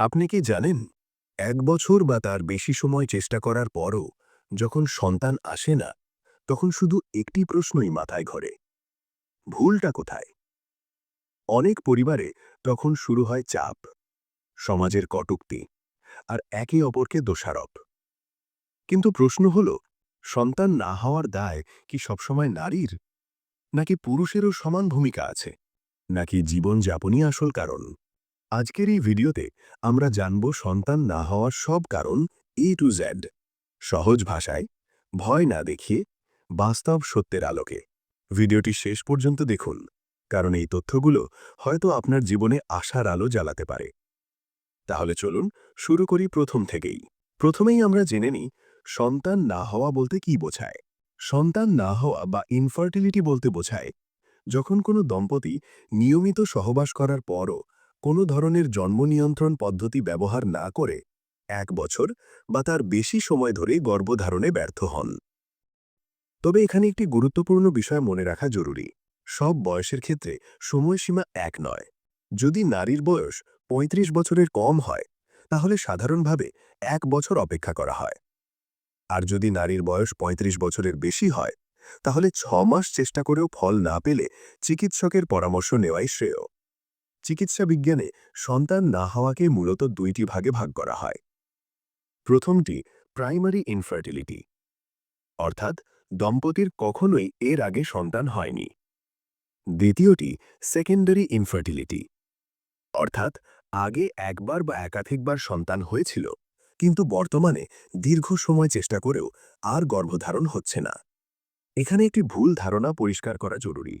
আপনি কি জানেন, এক বছর বা তার বেশি সময় চেষ্টা করার পরও যখন সন্তান আসে না, তখন শুধু একটি প্রশ্নই মাথায় ঘরে, ভুলটা কোথায়? অনেক পরিবারে তখন শুরু হয় চাপ, সমাজের কটুক্তি আর একে অপরকে দোষারোপ। কিন্তু প্রশ্ন হল, সন্তান না হওয়ার দায় কি সবসময় নারীর? নাকি পুরুষেরও সমান ভূমিকা আছে? নাকি জীবন জীবনযাপনই আসল কারণ? আজকের এই ভিডিওতে আমরা জানব সন্তান না হওয়ার সব কারণ এ টু জেড সহজ ভাষায়, ভয় না দেখিয়ে, বাস্তব সত্যের আলোকে। ভিডিওটি শেষ পর্যন্ত দেখুন, কারণ এই তথ্যগুলো হয়তো আপনার জীবনে আশার আলো জ্বালাতে পারে। তাহলে চলুন শুরু করি প্রথম থেকেই। প্রথমেই আমরা জেনে নিই, সন্তান না হওয়া বলতে কি বোঝায়? সন্তান না হওয়া বা ইনফার্টিলিটি বলতে বোঝায়, যখন কোনো দম্পতি নিয়মিত সহবাস করার পরও কোনো ধরনের জন্ম নিয়ন্ত্রণ পদ্ধতি ব্যবহার না করে এক বছর বা তার বেশি সময় ধরে গর্ভধারণে ব্যর্থ হন। তবে এখানে একটি গুরুত্বপূর্ণ বিষয় মনে রাখা জরুরি। সব বয়সের ক্ষেত্রে সময়সীমা এক নয়। যদি নারীর বয়স ৩৫ বছরের কম হয়, তাহলে সাধারণভাবে এক বছর অপেক্ষা করা হয়। আর যদি নারীর বয়স ৩৫ বছরের বেশি হয়, তাহলে ছ মাস চেষ্টা করেও ফল না পেলে চিকিৎসকের পরামর্শ নেওয়াই শ্রেয়। চিকিৎসা বিজ্ঞানে সন্তান না হওয়াকে মূলত দুইটি ভাগে ভাগ করা হয়। প্রথমটি প্রাইমারি ইনফার্টিলিটি অর্থাৎ দম্পতির কখনোই এর আগে সন্তান হয়নি। দ্বিতীয়টি সেকেন্ডারি ইনফার্টিলিটি অর্থাৎ আগে একবার বা একাধিকবার সন্তান হয়েছিল, কিন্তু বর্তমানে দীর্ঘ সময় চেষ্টা করেও আর গর্ভধারণ হচ্ছে না। এখানে একটি ভুল ধারণা পরিষ্কার করা জরুরি।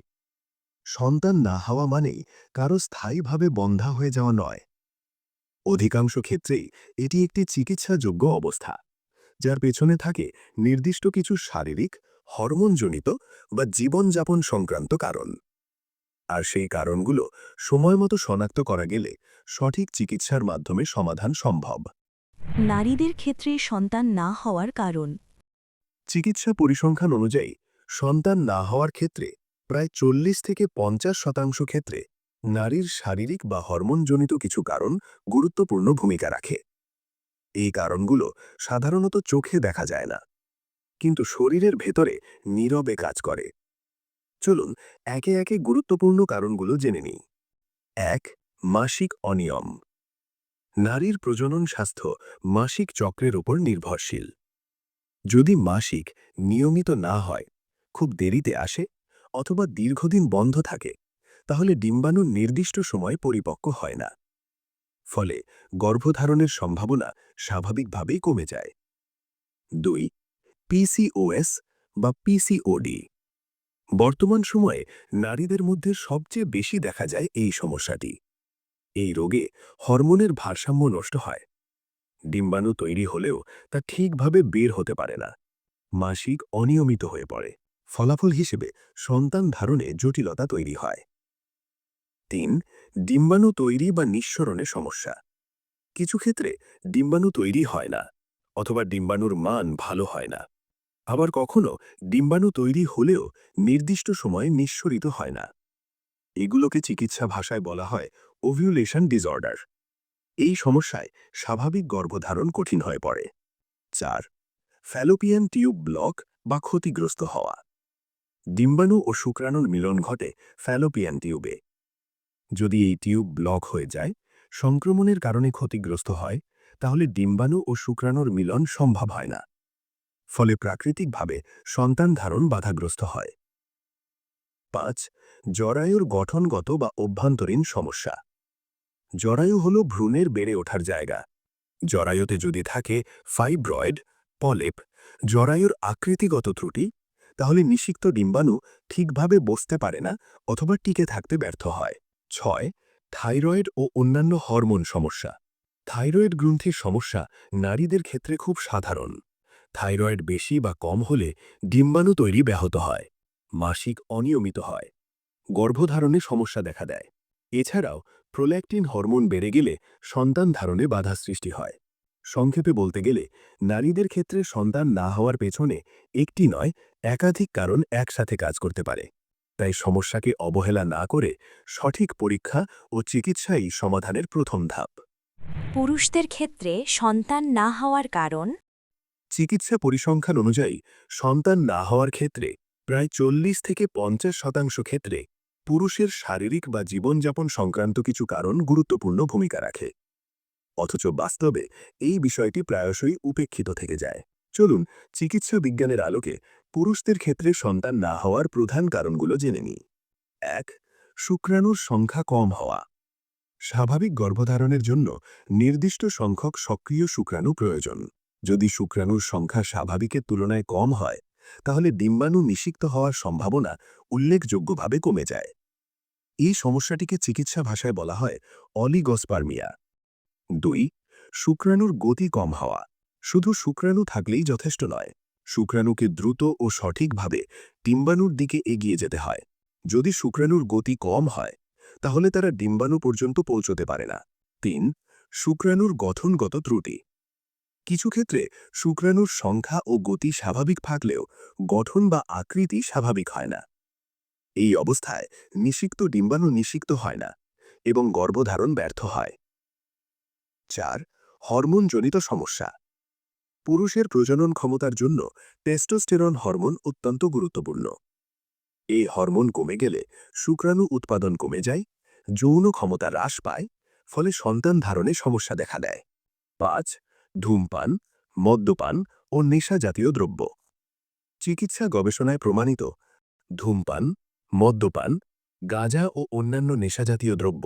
সন্তান না হওয়া মানেই কারও স্থায়ীভাবে বন্ধা হয়ে যাওয়া নয়। অধিকাংশ ক্ষেত্রেই এটি একটি চিকিৎসাযোগ্য অবস্থা যার পেছনে থাকে নির্দিষ্ট কিছু শারীরিক হরমোনজনিত বা জীবনযাপন সংক্রান্ত কারণ। আর সেই কারণগুলো সময়মতো শনাক্ত করা গেলে সঠিক চিকিৎসার মাধ্যমে সমাধান সম্ভব। নারীদের ক্ষেত্রে সন্তান না হওয়ার কারণ। চিকিৎসা পরিসংখ্যান অনুযায়ী সন্তান না হওয়ার ক্ষেত্রে প্রায় চল্লিশ থেকে পঞ্চাশ শতাংশ ক্ষেত্রে নারীর শারীরিক বা হরমোনজনিত কিছু কারণ গুরুত্বপূর্ণ ভূমিকা রাখে। এই কারণগুলো সাধারণত চোখে দেখা যায় না, কিন্তু শরীরের ভেতরে নীরবে কাজ করে। চলুন একে একে গুরুত্বপূর্ণ কারণগুলো জেনে নিই। এক, মাসিক অনিয়ম। নারীর প্রজনন স্বাস্থ্য মাসিক চক্রের উপর নির্ভরশীল। যদি মাসিক নিয়মিত না হয়, খুব দেরিতে আসে অথবা দীর্ঘদিন বন্ধ থাকে, তাহলে ডিম্বাণু নির্দিষ্ট সময় পরিপক্ক হয় না। ফলে গর্ভধারণের সম্ভাবনা স্বাভাবিকভাবেই কমে যায়। দুই পিসিওএস বা পিসিওডি বর্তমান সময়ে নারীদের মধ্যে সবচেয়ে বেশি দেখা যায় এই সমস্যাটি। এই রোগে হরমোনের ভারসাম্য নষ্ট হয়। ডিম্বাণু তৈরি হলেও তা ঠিকভাবে বের হতে পারে না। মাসিক অনিয়মিত হয়ে পড়ে। ফলাফল হিসেবে সন্তান ধারণে জটিলতা তৈরি হয়। তিন, ডিম্বাণু তৈরি বা নিঃসরণে সমস্যা। কিছু ক্ষেত্রে ডিম্বাণু তৈরি হয় না, অথবা ডিম্বাণুর মান ভালো হয় না। আবার কখনো ডিম্বাণু তৈরি হলেও নির্দিষ্ট সময়ে নিঃসরিত হয় না। এগুলোকে চিকিৎসা ভাষায় বলা হয় ওভিউলেশন ডিসঅর্ডার। এই সমস্যায় স্বাভাবিক গর্ভধারণ কঠিন হয়ে পড়ে। চার, ফ্যালোপিয়ান টিউব ব্লক বা ক্ষতিগ্রস্ত হওয়া। ডিম্বাণু ও শুক্রাণুর মিলন ঘটে ফ্যালোপিয়ান টিউবে। যদি এই টিউব ব্লক হয়ে যায়, সংক্রমণের কারণে ক্ষতিগ্রস্ত হয়, তাহলে ডিম্বাণু ও শুক্রাণুর মিলন সম্ভব হয় না। ফলে প্রাকৃতিকভাবে সন্তান ধারণ বাধাগ্রস্ত হয়। পাঁচ, জরায়ুর গঠনগত বা অভ্যন্তরীণ সমস্যা। জরায়ু হল ভ্রূণের বেড়ে ওঠার জায়গা। জরায়ুতে যদি থাকে ফাইব্রয়েড, পলেপ, জরায়ুর আকৃতিগত ত্রুটি তাহলে নিষিক্ত ডিম্বাণু ঠিকভাবে বসতে পারে না অথবা টিকে থাকতে ব্যর্থ হয়। ছয়, থাইরয়েড ও অন্যান্য হরমোন সমস্যা। থাইরয়েড গ্রন্থির সমস্যা নারীদের ক্ষেত্রে খুব সাধারণ। থাইরয়েড বেশি বা কম হলে ডিম্বাণু তৈরি ব্যাহত হয়, মাসিক অনিয়মিত হয়, গর্ভধারণে সমস্যা দেখা দেয়। এছাড়াও প্রোল্যাক্টিন হরমোন বেড়ে গেলে সন্তান ধারণে বাধা সৃষ্টি হয়। সংক্ষেপে বলতে গেলে নারীদের ক্ষেত্রে সন্তান না হওয়ার পেছনে একটি নয় একাধিক কারণ একসাথে কাজ করতে পারে। তাই সমস্যাকে অবহেলা না করে সঠিক পরীক্ষা ও চিকিৎসাই সমাধানের প্রথম ধাপ। পুরুষদের ক্ষেত্রে সন্তান না হওয়ার কারণ? চিকিৎসা পরিসংখ্যান অনুযায়ী সন্তান না হওয়ার ক্ষেত্রে প্রায় চল্লিশ থেকে পঞ্চাশ শতাংশ ক্ষেত্রে পুরুষের শারীরিক বা জীবনযাপন সংক্রান্ত কিছু কারণ গুরুত্বপূর্ণ ভূমিকা রাখে। অথচ বাস্তবে এই বিষয়টি প্রায়শই উপেক্ষিত থেকে যায়। চলুন, চিকিৎসা বিজ্ঞানের আলোকে পুরুষদের ক্ষেত্রে সন্তান না হওয়ার প্রধান কারণগুলো জেনে নিই। এক, শুক্রাণুর সংখ্যা কম হওয়া। স্বাভাবিক গর্ভধারণের জন্য নির্দিষ্ট সংখ্যক সক্রিয় শুক্রাণু প্রয়োজন। যদি শুক্রাণুর সংখ্যা স্বাভাবিকের তুলনায় কম হয়, তাহলে ডিম্বাণু নিষিক্ত হওয়ার সম্ভাবনা উল্লেখযোগ্যভাবে কমে যায়। এই সমস্যাটিকে চিকিৎসা ভাষায় বলা হয় অলিগসপার্মিয়া। দুই, শুক্রাণুর গতি কম হওয়া। শুধু শুক্রাণু থাকলেই যথেষ্ট নয়। শুক্রাণুকে দ্রুত ও সঠিকভাবে ডিম্বাণুর দিকে এগিয়ে যেতে হয়। যদি শুক্রাণুর গতি কম হয়, তাহলে তারা ডিম্বাণু পর্যন্ত পৌঁছতে পারে না। তিন, শুক্রাণুর গঠনগত ত্রুটি। কিছু ক্ষেত্রে শুক্রাণুর সংখ্যা ও গতি স্বাভাবিক থাকলেও গঠন বা আকৃতি স্বাভাবিক হয় না। এই অবস্থায় নিষিক্ত ডিম্বাণু নিষিক্ত হয় না এবং গর্ভধারণ ব্যর্থ হয়। চার, হরমোনজনিত সমস্যা। পুরুষের প্রজনন ক্ষমতার জন্য টেস্টোস্টেরন হরমোন অত্যন্ত গুরুত্বপূর্ণ। এই হরমোন কমে গেলে শুক্রাণু উৎপাদন কমে যায়, যৌন ক্ষমতা হ্রাস পায়, ফলে সন্তান ধারণে সমস্যা দেখা দেয়। পাঁচ, ধূমপান, মদ্যপান ও নেশা জাতীয় দ্রব্য। চিকিৎসা গবেষণায় প্রমাণিত ধূমপান, মদ্যপান, গাঁজা ও অন্যান্য নেশাজাতীয় দ্রব্য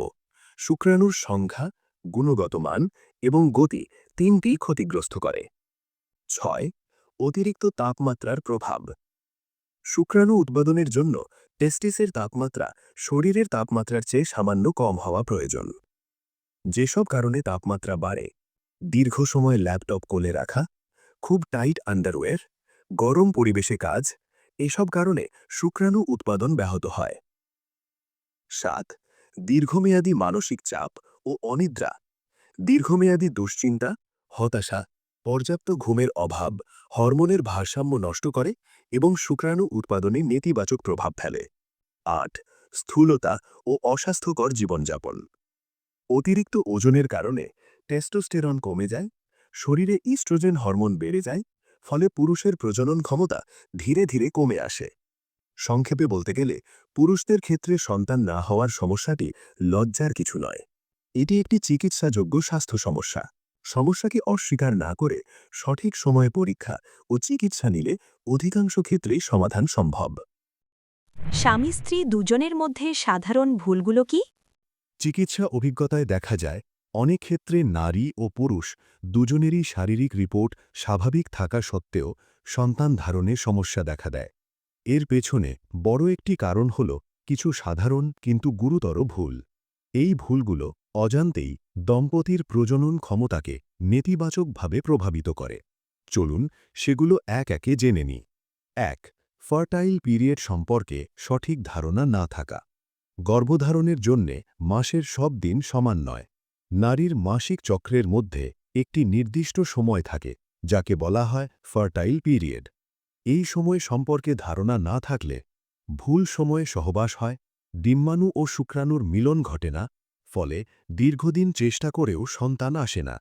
শুক্রাণুর সংখ্যা গুণগত মান এবং গতি তিনটি ক্ষতিগ্রস্ত করে। ছয়, অতিরিক্ত তাপমাত্রার প্রভাব। শুক্রাণু উৎপাদনের জন্য টেস্টিসের তাপমাত্রা শরীরের তাপমাত্রার চেয়ে সামান্য কম হওয়া প্রয়োজন। যেসব কারণে তাপমাত্রা বাড়ে, দীর্ঘ সময় ল্যাপটপ কোলে রাখা, খুব টাইট আন্ডারওয়্যার, গরম পরিবেশে কাজ, এসব কারণে শুক্রাণু উৎপাদন ব্যাহত হয়। সাত, দীর্ঘমেয়াদী মানসিক চাপ ও অনিদ্রা, দীর্ঘমেয়াদী দুশ্চিন্তা, হতাশা, পর্যাপ্ত ঘুমের অভাব হরমোনের ভারসাম্য নষ্ট করে এবং শুক্রাণু উৎপাদনে নেতিবাচক প্রভাব ফেলে। আট, স্থূলতা ও অস্বাস্থ্যকর জীবনযাপন। অতিরিক্ত ওজনের কারণে টেস্টোস্টেরন কমে যায়, শরীরে ইস্ট্রোজেন হরমোন বেড়ে যায়, ফলে পুরুষের প্রজনন ক্ষমতা ধীরে ধীরে কমে আসে। সংক্ষেপে বলতে গেলে, পুরুষদের ক্ষেত্রে সন্তান না হওয়ার সমস্যাটি লজ্জার কিছু নয়। এটি একটি চিকিৎসাযোগ্য স্বাস্থ্য সমস্যা। সমস্যাকে অস্বীকার না করে সঠিক সময়ে পরীক্ষা ও চিকিৎসা নিলে অধিকাংশ ক্ষেত্রেই সমাধান সম্ভব। স্বামী স্ত্রী দুজনের মধ্যে সাধারণ ভুলগুলো কি? চিকিৎসা অভিজ্ঞতায় দেখা যায় অনেক ক্ষেত্রে নারী ও পুরুষ দুজনেরই শারীরিক রিপোর্ট স্বাভাবিক থাকা সত্ত্বেও সন্তান ধারণে সমস্যা দেখা দেয়। এর পেছনে বড় একটি কারণ হল কিছু সাধারণ কিন্তু গুরুতর ভুল। এই ভুলগুলো অজান্তেই দম্পতির প্রজনন ক্ষমতাকে নেতিবাচকভাবে প্রভাবিত করে। চলুন সেগুলো এক একে জেনে নিই। এক, ফার্টাইল পিরিয়ড সম্পর্কে সঠিক ধারণা না থাকা। গর্ভধারণের জন্যে মাসের সব দিন সমান নয়। নারীর মাসিক চক্রের মধ্যে একটি নির্দিষ্ট সময় থাকে, যাকে বলা হয় ফার্টাইল পিরিয়ড। এই সময় সম্পর্কে ধারণা না থাকলে ভুল সময়ে সহবাস হয়, ডিম্বাণু ও শুক্রাণুর মিলন ঘটে না ফলে দীর্ঘদিন চেষ্টা করেও সন্তান আসে না।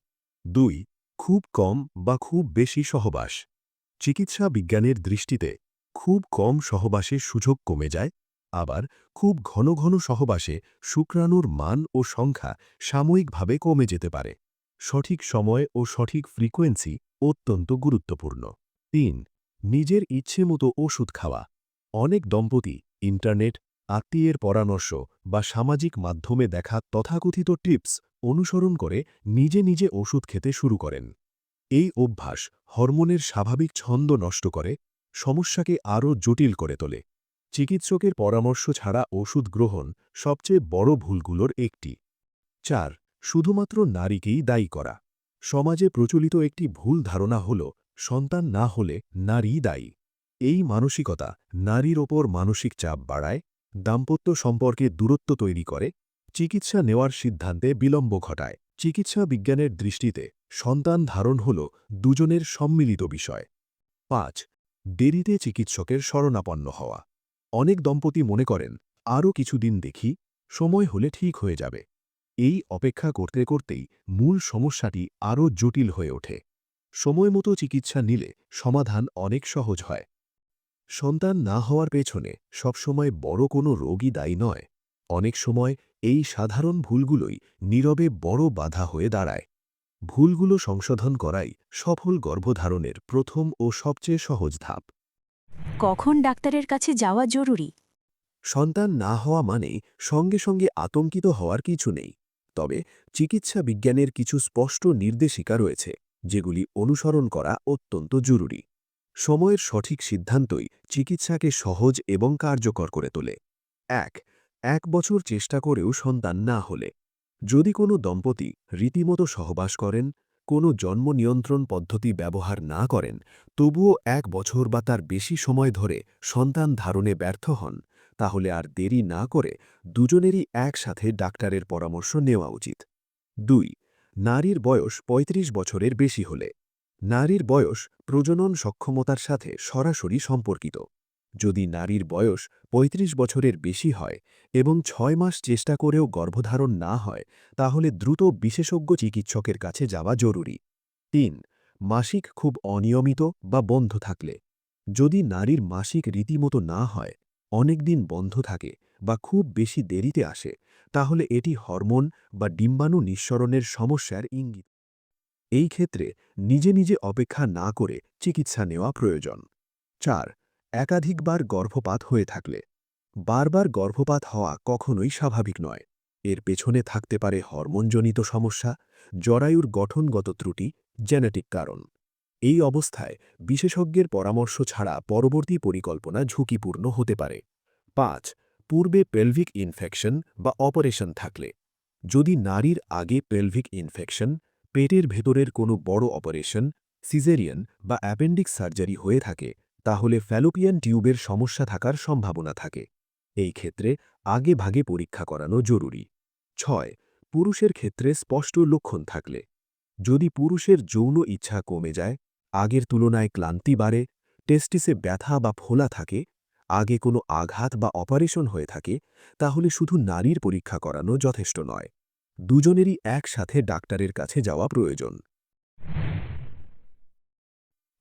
দুই, খুব কম বা খুব বেশি সহবাস। চিকিৎসা বিজ্ঞানের দৃষ্টিতে খুব কম সহবাসের সুযোগ কমে যায়, আবার খুব ঘন ঘন সহবাসে শুক্রাণুর মান ও সংখ্যা সাময়িকভাবে কমে যেতে পারে। সঠিক সময় ও সঠিক ফ্রিকোয়েন্সি অত্যন্ত গুরুত্বপূর্ণ। তিন, নিজের ইচ্ছে মতো ওষুধ খাওয়া। অনেক দম্পতি ইন্টারনেট আত্মীয়ের পরামর্শ বা সামাজিক মাধ্যমে দেখা তথাকথিত টিপস অনুসরণ করে নিজে নিজে ওষুধ খেতে শুরু করেন। এই অভ্যাস হরমোনের স্বাভাবিক ছন্দ নষ্ট করে, সমস্যাকে আরও জটিল করে তোলে। চিকিৎসকের পরামর্শ ছাড়া ওষুধ গ্রহণ সবচেয়ে বড় ভুলগুলোর একটি। চার, শুধুমাত্র নারীকেই দায়ী করা। সমাজে প্রচলিত একটি ভুল ধারণা হল, সন্তান না হলে নারীই দায়ী। এই মানসিকতা নারীর ওপর মানসিক চাপ বাড়ায় দাম্পত্য সম্পর্কে দূরত্ব তৈরি করে, চিকিৎসা নেওয়ার সিদ্ধান্তে বিলম্ব ঘটায়। চিকিৎসা বিজ্ঞানের দৃষ্টিতে সন্তান ধারণ হল দুজনের সম্মিলিত বিষয়। পাঁচ, দেরিতে চিকিৎসকের শরণাপন্ন হওয়া। অনেক দম্পতি মনে করেন, আরও কিছুদিন দেখি, সময় হলে ঠিক হয়ে যাবে। এই অপেক্ষা করতে করতেই মূল সমস্যাটি আরও জটিল হয়ে ওঠে। সময়মতো চিকিৎসা নিলে সমাধান অনেক সহজ হয়। সন্তান না হওয়ার পেছনে সবসময় বড় কোনো রোগই দায়ী নয়। অনেক সময় এই সাধারণ ভুলগুলোই নীরবে বড় বাধা হয়ে দাঁড়ায়। ভুলগুলো সংশোধন করাই সফল গর্ভধারণের প্রথম ও সবচেয়ে সহজ ধাপ। কখন ডাক্তারের কাছে যাওয়া জরুরি? সন্তান না হওয়া মানেই সঙ্গে সঙ্গে আতঙ্কিত হওয়ার কিছু নেই। তবে চিকিৎসা বিজ্ঞানের কিছু স্পষ্ট নির্দেশিকা রয়েছে যেগুলি অনুসরণ করা অত্যন্ত জরুরি। সময়ের সঠিক সিদ্ধান্তই চিকিৎসাকে সহজ এবং কার্যকর করে তোলে। এক এক বছর চেষ্টা করেও সন্তান না হলে। যদি কোনো দম্পতি রীতিমতো সহবাস করেন, কোনো জন্ম নিয়ন্ত্রণ পদ্ধতি ব্যবহার না করেন, তবুও এক বছর বা তার বেশি সময় ধরে সন্তান ধারণে ব্যর্থ হন, তাহলে আর দেরি না করে দুজনেরই একসাথে ডাক্তারের পরামর্শ নেওয়া উচিত। দুই, নারীর বয়স ৩৫ বছরের বেশি হলে। নারীর বয়স প্রজনন সক্ষমতার সাথে সরাসরি সম্পর্কিত। যদি নারীর বয়স ৩৫ বছরের বেশি হয় এবং ছয় মাস চেষ্টা করেও গর্ভধারণ না হয়, তাহলে দ্রুত বিশেষজ্ঞ চিকিৎসকের কাছে যাওয়া জরুরি। তিন, মাসিক খুব অনিয়মিত বা বন্ধ থাকলে। যদি নারীর মাসিক রীতিমতো না হয়, অনেক দিন বন্ধ থাকে বা খুব বেশি দেরিতে আসে, তাহলে এটি হরমোন বা ডিম্বাণু নিঃসরণের সমস্যার ইঙ্গিত। এই ক্ষেত্রে নিজে নিজে অপেক্ষা না করে চিকিৎসা নেওয়া প্রয়োজন। চার, একাধিকবার গর্ভপাত হয়ে থাকলে। বারবার গর্ভপাত হওয়া কখনোই স্বাভাবিক নয়। এর পেছনে থাকতে পারে হরমোনজনিত সমস্যা, জরায়ুর গঠনগত ত্রুটি, জেনেটিক কারণ। এই অবস্থায় বিশেষজ্ঞের পরামর্শ ছাড়া পরবর্তী পরিকল্পনা ঝুঁকিপূর্ণ হতে পারে। পাঁচ, পূর্বে পেলভিক ইনফেকশন বা অপারেশন থাকলে। যদি নারীর আগে পেলভিক ইনফেকশন পেটের ভেতরের কোনো বড় অপারেশন, সিজেরিয়ান বা অ্যাপেন্ডিক্স সার্জারি হয়ে থাকে, তাহলে ফ্যালোপিয়ান টিউবের সমস্যা থাকার সম্ভাবনা থাকে। এই ক্ষেত্রে আগে ভাগে পরীক্ষা করানো জরুরি। ছয়, পুরুষের ক্ষেত্রে স্পষ্ট লক্ষণ থাকলে। যদি পুরুষের যৌন ইচ্ছা কমে যায়, আগের তুলনায় ক্লান্তি বাড়ে, টেস্টিসে ব্যথা বা ফোলা থাকে, আগে কোনো আঘাত বা অপারেশন হয়ে থাকে, তাহলে শুধু নারীর পরীক্ষা করানো যথেষ্ট নয়। দুজনেরই একসাথে ডাক্তারের কাছে যাওয়া প্রয়োজন।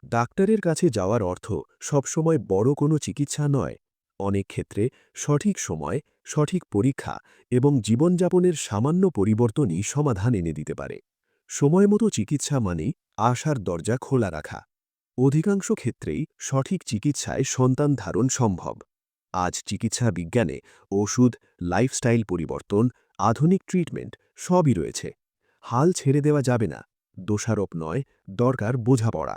ডাক্তারের কাছে যাওয়ার অর্থ সবসময় বড় কোনো চিকিৎসা নয়, অনেক ক্ষেত্রে সঠিক সময়, সঠিক পরীক্ষা এবং জীবনযাপনের সামান্য পরিবর্তনই সমাধান এনে দিতে পারে। সময়মতো চিকিৎসা মানেই আশার দরজা খোলা রাখা। অধিকাংশ ক্ষেত্রেই সঠিক চিকিৎসায় সন্তান ধারণ সম্ভব। আজ চিকিৎসা বিজ্ঞানে ওষুধ, লাইফস্টাইল পরিবর্তন আধুনিক ট্রিটমেন্ট সবই রয়েছে। হাল ছেড়ে দেওয়া যাবে না। দোষারোপ নয় দরকার বোঝাপড়া।